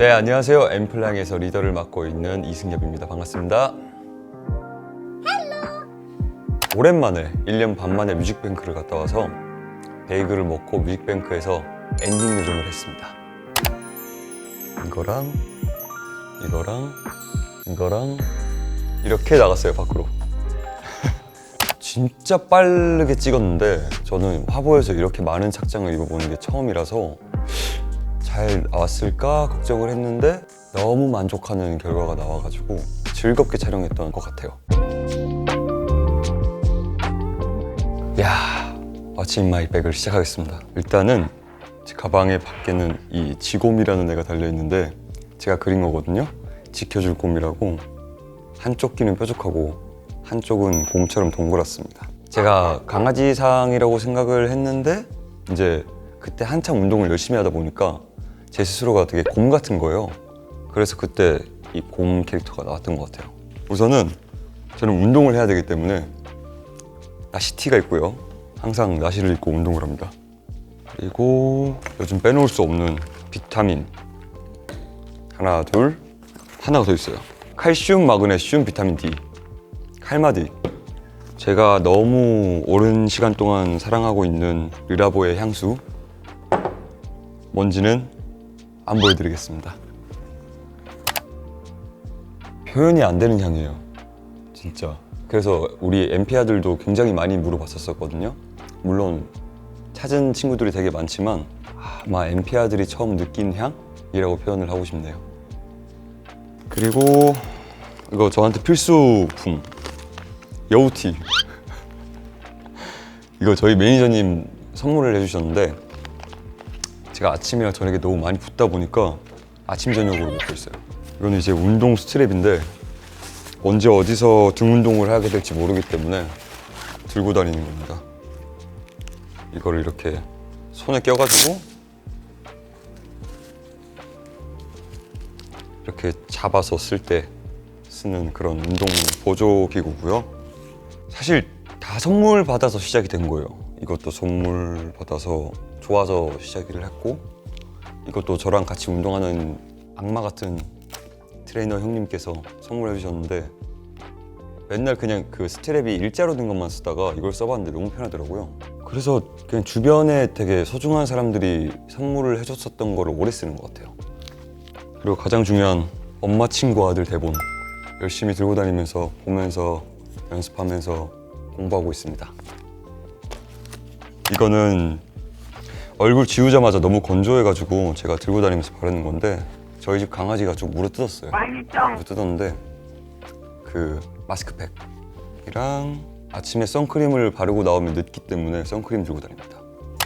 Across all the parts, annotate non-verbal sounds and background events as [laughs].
네, 안녕하세요. 엠플랑에서 리더를 맡고 있는 이승엽입니다. 반갑습니다. 오랜만에 1년 반 만에 뮤직뱅크를 갔다 와서 베이글을 먹고 뮤직뱅크에서 엔딩 요정을 했습니다. 이거랑 이거랑 이거랑 이렇게 나갔어요 밖으로. [laughs] 진짜 빠르게 찍었는데 저는 화보에서 이렇게 많은 착장을 입어보는 게 처음이라서 잘 나왔을까 걱정을 했는데 너무 만족하는 결과가 나와가지고 즐겁게 촬영했던 것 같아요. 야, 아침 마이백을 시작하겠습니다. 일단은 제 가방에 밖에는 이 지곰이라는 애가 달려 있는데 제가 그린 거거든요. 지켜줄 곰이라고 한쪽 귀는 뾰족하고 한쪽은 곰처럼 동그랗습니다. 제가 강아지상이라고 생각을 했는데 이제 그때 한참 운동을 열심히 하다 보니까 제 스스로가 되게 곰 같은 거예요. 그래서 그때 이 곰 캐릭터가 나왔던 것 같아요. 우선은 저는 운동을 해야 되기 때문에 나시티가 있고요. 항상 나시를 입고 운동을 합니다. 그리고 요즘 빼놓을 수 없는 비타민 하나 둘 하나가 더 있어요. 칼슘, 마그네슘, 비타민 D, 칼마디. 제가 너무 오랜 시간 동안 사랑하고 있는 르라보의 향수. 뭔지는 안 보여드리겠습니다. 표현이 안 되는 향이에요. 진짜. 그래서 우리 엠피아들도 굉장히 많이 물어봤었거든요. 물론 찾은 친구들이 되게 많지만 아마 엠피아들이 처음 느낀 향이라고 표현을 하고 싶네요. 그리고 이거 저한테 필수품 여우티. [laughs] 이거 저희 매니저님 선물을 해주셨는데 제가 아침이랑 저녁에 너무 많이 붓다 보니까 아침 저녁으로 먹고 있어요. 이거는 이제 운동 스트랩인데 언제 어디서 등 운동을 하게 될지 모르기 때문에 들고 다니는 겁니다. 이거를 이렇게 손에 껴가지고 이렇게 잡아서 쓸 때 쓰는 그런 운동 보조 기구고요. 사실 다 선물 받아서 시작이 된 거예요. 이것도 선물 받아서 좋아서 시작을 했고 이것도 저랑 같이 운동하는 악마 같은 트레이너 형님께서 선물해 주셨는데 맨날 그냥 그 스트랩이 일자로 된 것만 쓰다가 이걸 써봤는데 너무 편하더라고요. 그래서 그냥 주변에 되게 소중한 사람들이 선물을 해줬었던 거를 오래 쓰는 것 같아요. 그리고 가장 중요한 엄마 친구 아들 대본 열심히 들고 다니면서 보면서 연습하면서 공부하고 있습니다. 이거는 얼굴 지우자마자 너무 건조해가지고 제가 들고 다니면서 바르는 건데 저희 집 강아지가 좀 물어 뜯었어요. 물어 뜯었는데 그 마스크팩이랑 아침에 선크림을 바르고 나오면 늦기 때문에 선크림 들고 다닙니다.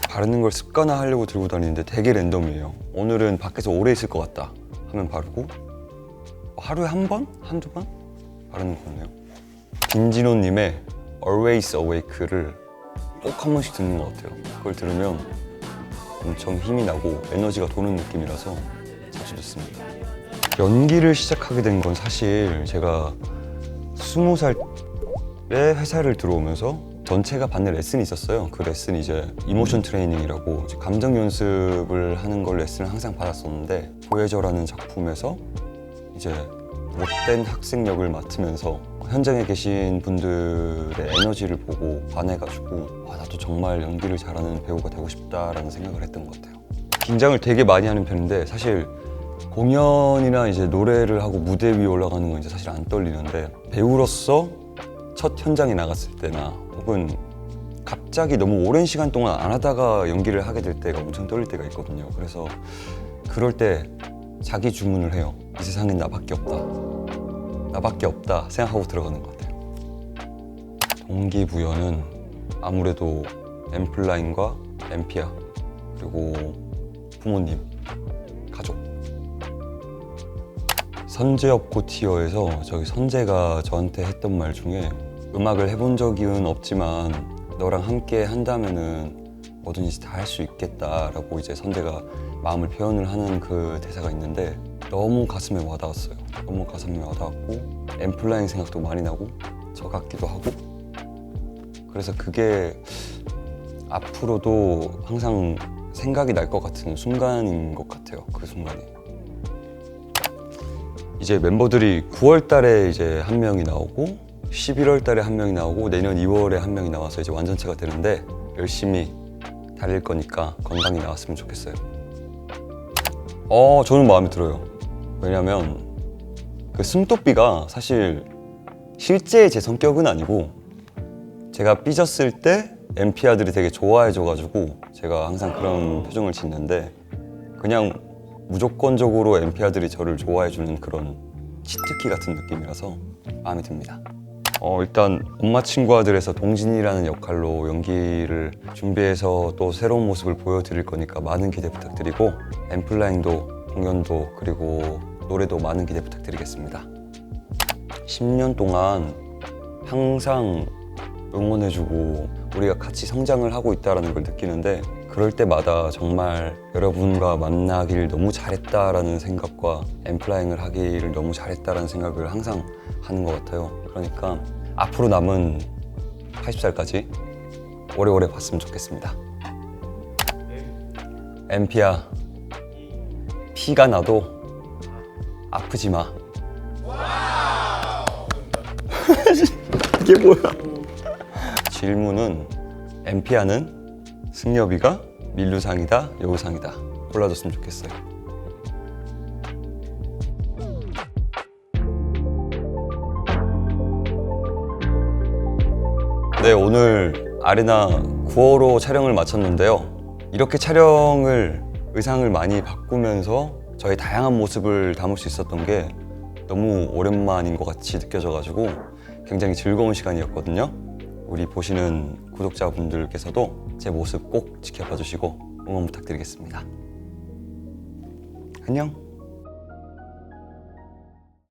바르는 걸 습관화 하려고 들고 다니는데 되게 랜덤이에요. 오늘은 밖에서 오래 있을 것 같다 하면 바르고 하루에 한 번? 한두 번? 바르는 것 같네요. 김진호님의 Always Awake를 꼭 한 번씩 듣는 것 같아요. 그걸 들으면 엄청 힘이 나고 에너지가 도는 느낌이라서 자주 듣습니다. 연기를 시작하게 된 건 사실 제가 스무 살에 회사를 들어오면서 전체가 받는 레슨이 있었어요. 그 레슨이 이제 이모션 트레이닝이라고 이제 감정 연습을 하는 걸 레슨을 항상 받았었는데 보혜저라는 작품에서 이제 못된 학생 역을 맡으면서 현장에 계신 분들의 에너지를 보고 반해가지고 아 나도 정말 연기를 잘하는 배우가 되고 싶다라는 생각을 했던 것 같아요. 긴장을 되게 많이 하는 편인데 사실 공연이나 이제 노래를 하고 무대 위에 올라가는 건 이제 사실 안 떨리는데 배우로서 첫 현장에 나갔을 때나 혹은 갑자기 너무 오랜 시간 동안 안 하다가 연기를 하게 될 때가 엄청 떨릴 때가 있거든요. 그래서 그럴 때 자기 주문을 해요. 이 세상엔 나밖에 없다. 나밖에 없다 생각하고 들어가는 것 같아요. 동기부여는 아무래도 엠플라인과 엠피아 그리고 부모님, 가족. 선제업 코티어에서 저기 선재가 저한테 했던 말 중에 음악을 해본 적은 없지만 너랑 함께 한다면은 뭐든지 다 할 수 있겠다라고 이제 선재가 마음을 표현을 하는 그 대사가 있는데 너무 가슴에 와닿았어요. 너무 가슴에 와닿았고 엠플라잉 생각도 많이 나고 저 같기도 하고 그래서 그게 앞으로도 항상 생각이 날 것 같은 순간인 것 같아요. 그 순간이. 이제 멤버들이 9월 달에 이제 한 명이 나오고 11월 달에 한 명이 나오고 내년 2월에 한 명이 나와서 이제 완전체가 되는데 열심히 달릴 거니까 건강히 나왔으면 좋겠어요. 어, 저는 마음에 들어요. 왜냐면 그 숨도비가 사실 실제 제 성격은 아니고 제가 삐졌을 때 엠피아들이 되게 좋아해줘가지고 제가 항상 그런 표정을 짓는데 그냥 무조건적으로 엠피아들이 저를 좋아해주는 그런 치트키 같은 느낌이라서 마음에 듭니다. 어, 일단 엄마 친구 아들에서 동진이라는 역할로 연기를 준비해서 또 새로운 모습을 보여드릴 거니까 많은 기대 부탁드리고 엠플라잉도 공연도 그리고 노래도 많은 기대 부탁드리겠습니다. 10년 동안 항상 응원해주고 우리가 같이 성장을 하고 있다는 걸 느끼는데 그럴 때마다 정말 여러분과 만나길 너무 잘했다라는 생각과 엠플라잉을 하기를 너무 잘했다라는 생각을 항상 하는 것 같아요. 그러니까 앞으로 남은 80살까지 오래오래 봤으면 좋겠습니다. 엠피야 피가 나도 아프지 마. [laughs] 이게 뭐야? 질문은 엠피아는 승려비가 밀루상이다 여우상이다 골라줬으면 좋겠어요. 네 오늘 아레나 9호로 촬영을 마쳤는데요. 이렇게 촬영을 의상을 많이 바꾸면서 저의 다양한 모습을 담을 수 있었던 게 너무 오랜만인 것 같이 느껴져가지고 굉장히 즐거운 시간이었거든요. 우리 보시는 구독자분들께서도 제 모습 꼭 지켜봐 주시고 응원 부탁드리겠습니다. 안녕.